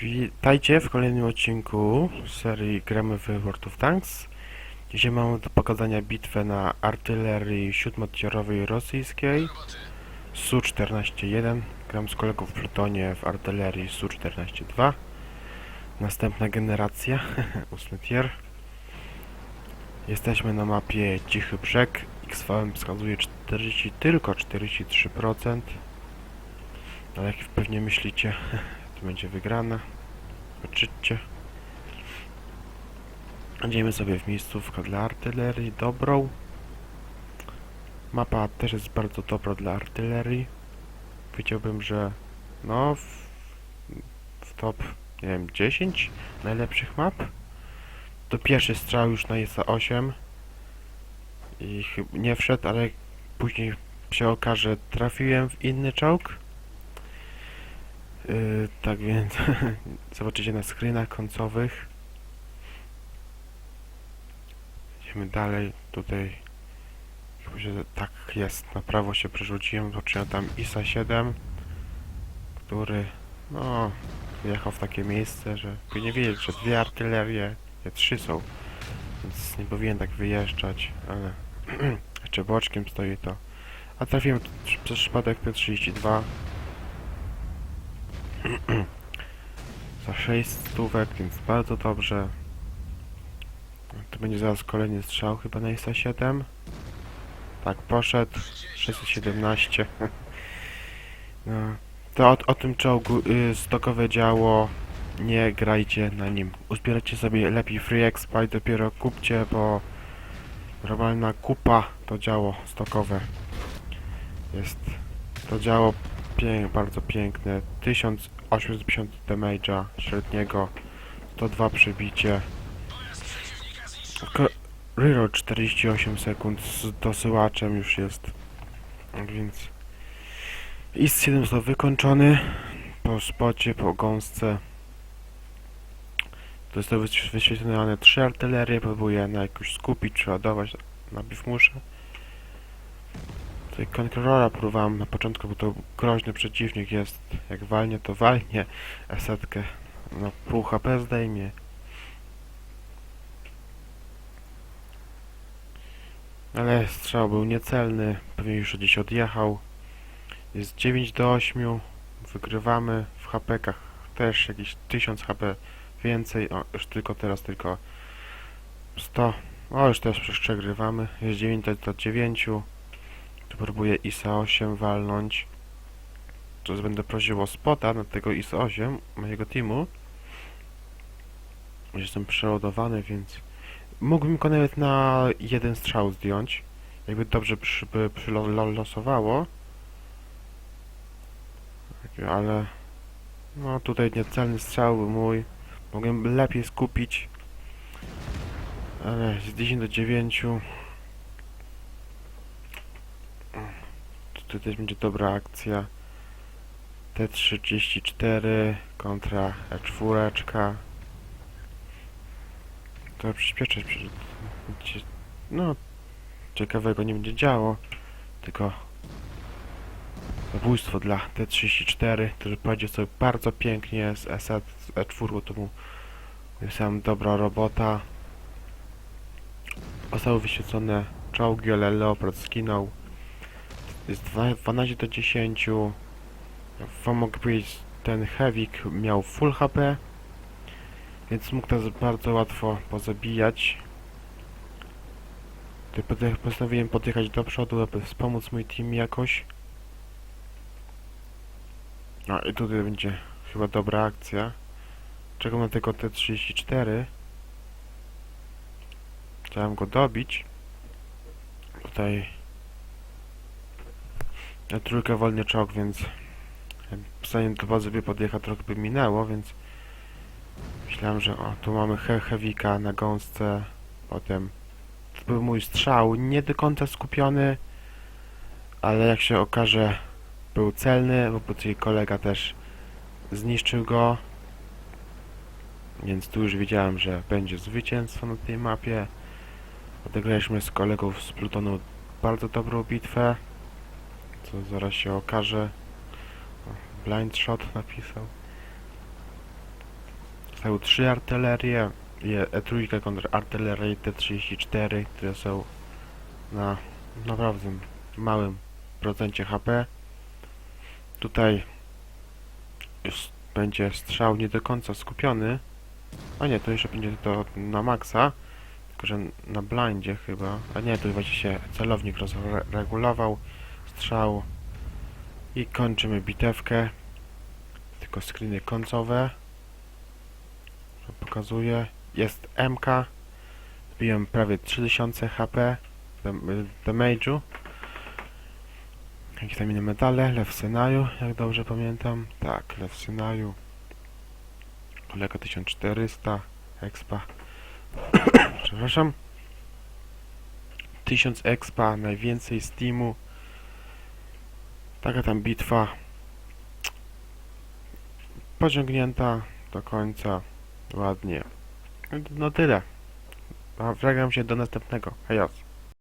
Witajcie w kolejnym odcinku serii Gramy w World of Tanks. Dzisiaj mamy do pokazania bitwę na artylerii siódmotierowej rosyjskiej Su-14-1. Gram z kolegą w plutonie w artylerii Su-14-2. Następna generacja, ósmy tier. Jesteśmy na mapie Cichy Brzeg. XVM wskazuje 40, tylko 43%. Ale jak pewnie myślicie, to będzie wygrana. Zobaczycie. Będziemy sobie w miejscówkę dla artylerii dobrą. Mapa też jest bardzo dobra dla artylerii. Powiedziałbym, że no w, w top, nie wiem, 10 najlepszych map. To pierwszy strzał już na ISA 8 i nie wszedł, ale później się okaże, trafiłem w inny czołg. Yy, tak więc zobaczycie na screenach końcowych. Idziemy dalej. Tutaj tak jest. Na prawo się przerzuciłem. Zobaczyłem tam ISA 7, który no wyjechał w takie miejsce, że powinien wiedzieć, że dwie artylerie, nie trzy są. Więc nie powinien tak wyjeżdżać, ale jeszcze boczkiem stoi to. A trafiłem przez przypadek T32 za 6 stówek, więc bardzo dobrze. To będzie zaraz kolejny strzał chyba na ISA 7. Tak, poszedł. 617. No. To o, o tym czołgu y, stokowe działo nie grajcie na nim. Uzbierajcie sobie lepiej free i dopiero kupcie, bo normalna kupa to działo stokowe. Jest to działo pię bardzo piękne. 1850 damage'a średniego, 102 przebicie. Reroll 48 sekund z dosyłaczem już jest. Więc IS 7 został wykończony po spocie, po gąsce. To jest to wyś- wyświetlone trzy artylerie, próbuję na jakoś skupić, przeładować, najpierw muszę. Tutaj Conquerora próbowałem na początku, bo to groźny przeciwnik jest. Jak walnie, to walnie esetkę. No pół HP zdejmie. Ale strzał był niecelny, pewnie już gdzieś odjechał. Jest 9 do 8. Wygrywamy w HP-kach też jakieś 1000 HP więcej. O, już tylko teraz tylko 100. O, już też przegrywamy. Jest 9 do 9. Tu próbuję ISA 8 walnąć. Teraz będę prosił o spota na tego ISA 8 mojego teamu. Jestem przeładowany, więc mógłbym go nawet na jeden strzał zdjąć. Jakby dobrze przy, by przylosowało. Ale no tutaj niecelny strzał mój. Mogłem lepiej skupić. Ale z 10 do 9. Tutaj też będzie dobra akcja. T34 kontra E4. To przyspieszać. No, ciekawego nie będzie działo. Tylko zabójstwo dla T34, który pojedzie sobie bardzo pięknie z S z E4, to mu sam dobra robota. Zostały wyświetlone czołgi, ale Leopard skinął. Dwa- 12 do 10. Wam mogę powiedzieć, ten Hewik miał full HP, więc mógł nas bardzo łatwo pozabijać. Postanowiłem podjechać do przodu, aby wspomóc mój team jakoś. No i tutaj będzie chyba dobra akcja. Czekam na tego T34. Chciałem go dobić. Tutaj trójkę wolny czołg, więc zanim do bazy by podjechał trochę by minęło, więc myślałem, że o, tu mamy he Hewika na gąsce, potem to był mój strzał, nie do końca skupiony, ale jak się okaże był celny, bo tutaj kolega też zniszczył go, więc tu już wiedziałem, że będzie zwycięstwo na tej mapie. Odegraliśmy z kolegą z Plutonu bardzo dobrą bitwę, co zaraz się okaże. Blind shot napisał. Zostały trzy artylerie, je- E3 kontra artylerii T-34, które są na naprawdę małym procencie HP. Tutaj będzie strzał nie do końca skupiony. A nie, to jeszcze będzie to na maksa. Tylko, że na blindzie chyba. A nie, tu będzie się celownik rozregulował. Strzał. I kończymy bitewkę. Tylko screeny końcowe. Pokazuję. Jest MK. Zbiłem prawie 3000 HP. dam- Damage'u. Jakieś tam inne medale. Lew Senaju, jak dobrze pamiętam. Tak, Lew Senaju. Kolega 1400. Expa. Przepraszam. 1000 expa, najwięcej Steamu. Taka tam bitwa. Pociągnięta do końca. Ładnie. No tyle. A się do następnego. Hejos.